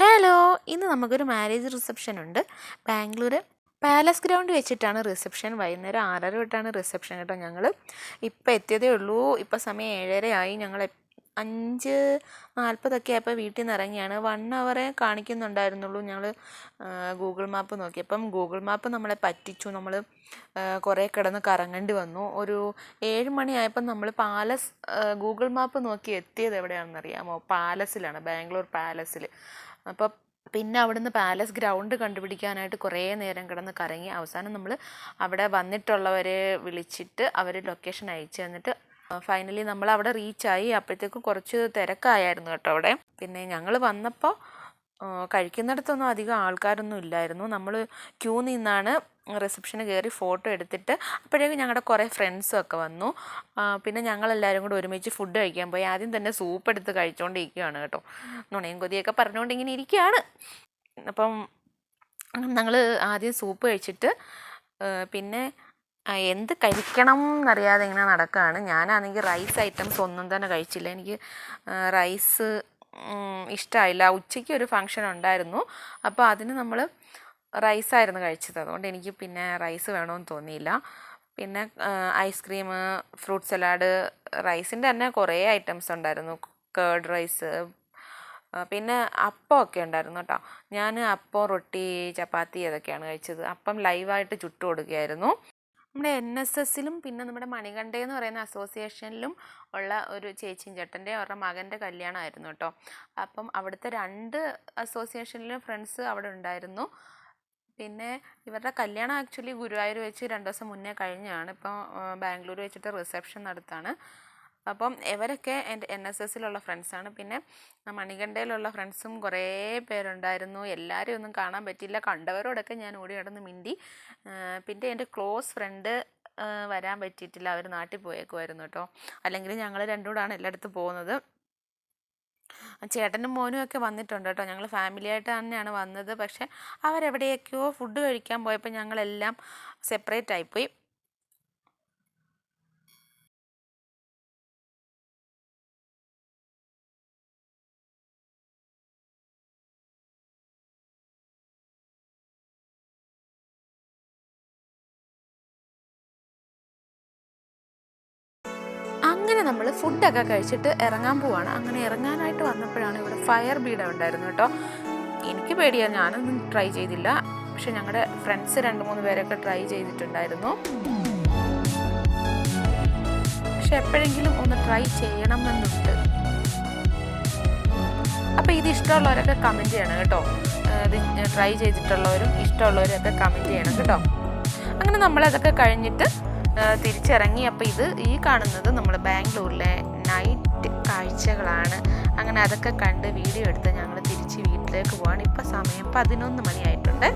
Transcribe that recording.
Hello ഇന്ന് നമുക്കൊരു marriage reception ഉണ്ട്. ബാംഗ്ലൂർ പാലസ് ഗ്രൗണ്ട് വെച്ചിട്ടാണ് റിസപ്ഷൻ വൈകുന്നേരം ആറര തൊട്ടാണ് റിസപ്ഷൻ കേട്ടോ ഞങ്ങൾ ഇപ്പം എത്തിയതേ ഉള്ളൂ. ഇപ്പം സമയം ഏഴര ആയി ഞങ്ങൾ അഞ്ച് നാൽപ്പതൊക്കെ ആയപ്പോൾ വീട്ടിൽ നിന്ന് ഇറങ്ങിയാണ്. വൺ അവറെ കാണിക്കുന്നുണ്ടായിരുന്നുള്ളൂ ഞങ്ങൾ ഗൂഗിൾ മാപ്പ് നോക്കി. നോക്കിയപ്പം ഗൂഗിൾ മാപ്പ് നമ്മളെ പറ്റിച്ചു. നമ്മൾ കുറേ കിടന്ന് കറങ്ങേണ്ടി വന്നു. ഒരു ഏഴ് മണിയായപ്പം നമ്മൾ പാലസ് ഗൂഗിൾ മാപ്പ് നോക്കി എത്തിയത് എവിടെയാണെന്ന് അറിയാമോ പാലസിലാണ് ബാംഗ്ലൂർ പാലസിൽ അപ്പോൾ പിന്നെ അവിടുന്ന് പാലസ് ഗ്രൗണ്ട് കണ്ടുപിടിക്കാനായിട്ട് കുറേ നേരം കിടന്ന് കറങ്ങി. അവസാനം നമ്മൾ അവിടെ വന്നിട്ടുള്ളവരെ വിളിച്ചിട്ട് അവർ ലൊക്കേഷൻ അയച്ചു തന്നിട്ട് ഫൈനലി നമ്മൾ അവിടെ റീച്ചായി അപ്പോഴത്തേക്കും കുറച്ച് തിരക്കായായിരുന്നു കേട്ടോ അവിടെ. പിന്നെ ഞങ്ങൾ വന്നപ്പോൾ കഴിക്കുന്നിടത്തൊന്നും അധികം ആൾക്കാരൊന്നും ഇല്ലായിരുന്നു. നമ്മൾ ക്യൂ നിന്നാണ് റിസപ്ഷന് കയറി ഫോട്ടോ എടുത്തിട്ട് അപ്പോഴേക്കും ഞങ്ങളുടെ കുറേ ഫ്രണ്ട്സും ഒക്കെ വന്നു. പിന്നെ ഞങ്ങളെല്ലാവരും കൂടെ ഒരുമിച്ച് ഫുഡ് കഴിക്കാൻ പോയി. ആദ്യം തന്നെ സൂപ്പ് എടുത്ത് കഴിച്ചുകൊണ്ടിരിക്കുകയാണ് കേട്ടോ. നുണയും കൊതിയൊക്കെ പറഞ്ഞുകൊണ്ട് ഇങ്ങനെ ഇരിക്കുകയാണ് അപ്പം ഞങ്ങൾ ആദ്യം സൂപ്പ് കഴിച്ചിട്ട് പിന്നെ എന്ത് കഴിക്കണം എന്നറിയാതെ ഇങ്ങനെ നടക്കുകയാണ് ഞാനാണെങ്കിൽ റൈസ് ഐറ്റംസ് ഒന്നും തന്നെ കഴിച്ചില്ല. എനിക്ക് റൈസ് ഇഷ്ടമായില്ല ഉച്ചയ്ക്ക് ഒരു ഫങ്ഷൻ ഉണ്ടായിരുന്നു. അപ്പോൾ അതിന് നമ്മൾ റൈസായിരുന്നു കഴിച്ചത്. അതുകൊണ്ട് എനിക്ക് പിന്നെ റൈസ് വേണമെന്ന് തോന്നിയില്ല. പിന്നെ ഐസ്ക്രീം ഫ്രൂട്ട് സലാഡ് റൈസിന്റെ തന്നെ കുറേ ഐറ്റംസ് ഉണ്ടായിരുന്നു. കേർഡ് റൈസ് പിന്നെ അപ്പമൊക്കെ ഉണ്ടായിരുന്നു കേട്ടോ ഞാൻ അപ്പം റൊട്ടി ചപ്പാത്തി അതൊക്കെയാണ് കഴിച്ചത്. അപ്പം ലൈവായിട്ട് ചുട്ടു കൊടുക്കുകയായിരുന്നു. നമ്മുടെ എൻ എസ് എസിലും പിന്നെ നമ്മുടെ മണികണ്ഠ എന്ന് പറയുന്ന അസോസിയേഷനിലും ഉള്ള ഒരു ചേച്ചിയും ചേട്ടന്റെ അവരുടെ മകന്റെ കല്യാണമായിരുന്നു കേട്ടോ. അപ്പം അവിടുത്തെ രണ്ട് അസോസിയേഷനിലും ഫ്രണ്ട്സ് അവിടെ ഉണ്ടായിരുന്നു. പിന്നെ ഇവരുടെ കല്യാണം ആക്ച്വലി ഗുരുവായൂർ വെച്ച് രണ്ട് ദിവസം മുന്നേ കഴിഞ്ഞാണ് ഇപ്പോൾ ബാംഗ്ലൂർ വെച്ചിട്ട് റിസപ്ഷൻ നടത്താണ്. അപ്പം ഇവരൊക്കെ എന്റെ എൻ എസ് എസിലുള്ള ഫ്രണ്ട്സാണ് പിന്നെ മണികണ്ഠയിലുള്ള ഫ്രണ്ട്സും കുറേ പേരുണ്ടായിരുന്നു. എല്ലാവരെയും ഒന്നും കാണാൻ പറ്റിയില്ല. കണ്ടവരോടൊക്കെ ഞാൻ ഓടി നടന്ന് മിണ്ടി. പിന്നെ എന്റെ ക്ലോസ് ഫ്രണ്ട് വരാൻ പറ്റിയിട്ടില്ല. അവർ നാട്ടിൽ പോയേക്കുമായിരുന്നു കേട്ടോ. അല്ലെങ്കിൽ ഞങ്ങൾ രണ്ടും കൂടാണ് എല്ലായിടത്തും പോകുന്നത്. ചേട്ടനും മോനും ഒക്കെ വന്നിട്ടുണ്ട് കേട്ടോ. ഞങ്ങൾ ഫാമിലി ആയിട്ട് തന്നെയാണ് വന്നത്. പക്ഷെ അവരെവിടെയൊക്കെയോ ഫുഡ് കഴിക്കാൻ പോയപ്പോൾ ഞങ്ങളെല്ലാം സെപ്പറേറ്റ് ആയിപ്പോയി. അങ്ങനെ നമ്മൾ ഫുഡൊക്കെ കഴിച്ചിട്ട് ഇറങ്ങാൻ പോവാണ്. അങ്ങനെ ഇറങ്ങാനായിട്ട് വന്നപ്പോഴാണ് ഇവിടെ ഫയർ ബീഡ ഉണ്ടായിരുന്നു കേട്ടോ. എനിക്ക് പേടിയാണ് ഞാനൊന്നും ട്രൈ ചെയ്തില്ല. പക്ഷെ ഞങ്ങളുടെ ഫ്രണ്ട്സ് രണ്ട് മൂന്ന് പേരൊക്കെ ട്രൈ ചെയ്തിട്ടുണ്ടായിരുന്നു. പക്ഷെ എപ്പോഴെങ്കിലും ഒന്ന് ട്രൈ ചെയ്യണമെന്നുണ്ട്. അപ്പോൾ ഇത് ഇഷ്ടമുള്ളവരൊക്കെ കമന്റ് ചെയ്യണം കേട്ടോ. ഇത് ട്രൈ ചെയ്തിട്ടുള്ളവരും ഇഷ്ടമുള്ളവരും ഒക്കെ കമന്റ് ചെയ്യണം കേട്ടോ. അങ്ങനെ നമ്മളതൊക്കെ കഴിഞ്ഞിട്ട് തിരിച്ചിറങ്ങി. അപ്പോൾ ഇത് ഈ കാണുന്നത് നമ്മൾ ബാംഗ്ലൂരിലെ നൈറ്റ് കാഴ്ചകളാണ്. അങ്ങനെ അതൊക്കെ കണ്ട് വീഡിയോ എടുത്ത് ഞങ്ങൾ തിരിച്ച് വീട്ടിലേക്ക് പോവാണ്. ഇപ്പം സമയം പതിനൊന്ന് മണിയായിട്ടുണ്ട്.